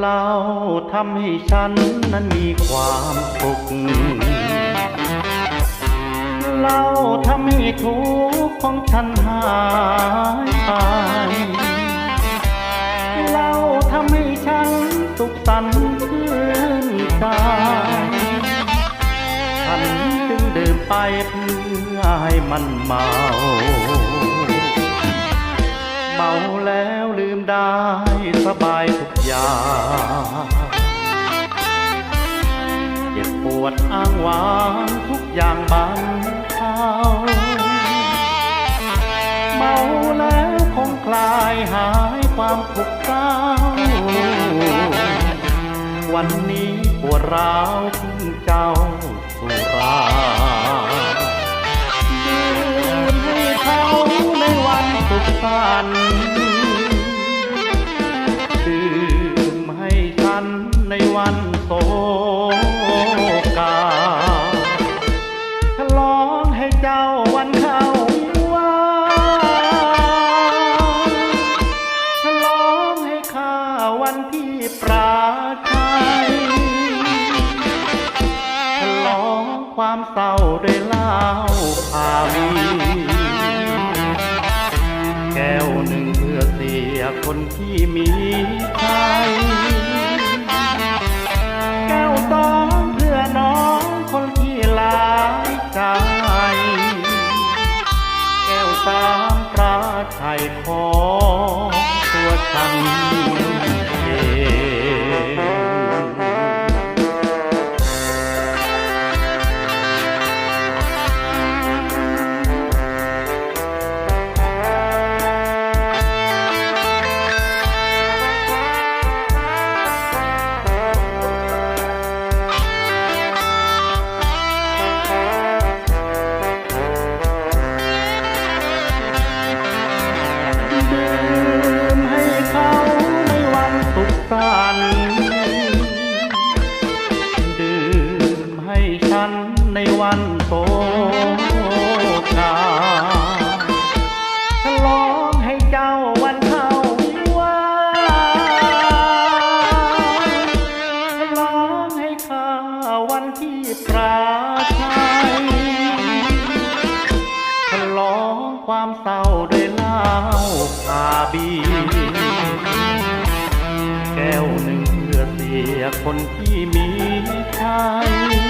เราทำให้ฉันนั้นมีความสุขเหล้าทำให้ทุกข์ของฉันหายไปเหล้าทำให้ฉันสุขสันต์ชื่นใจฉันจึงดื่มไปเพื่อให้มันเมา เมาแล้วลืมได้สบายทุกอย่างเจ็บปวดอ้างว้างทุกอย่างบันเทาเมาแล้วคงคลายหายความทุกข์เศร้า วันนี้ปวดร้าวพึ่งเจ้า นดื่มให้ฉันในวันโศกาฉลองให้เจ้าวันเข้าวิวาห์ฉลองให้ข้าวันที่ปราชัยฉลองความเศร้าด้วยเหล้าพาวี คนที่มีใจแก้วต้องเพื่อน้องคนที่หลายใจแก้วสามพราชัยขอตัวฉัน ในวันโศกาฉลองให้เจ้าวันเข้าวิวาฉลองให้ข้าวันที่ปราชัยฉลองความเศร้าด้วยเล้าพาบีแก้วหนึ่งเพื่อเสียคนที่มีใจแ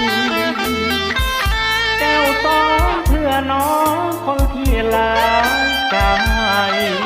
น้องคนที่ลายกาย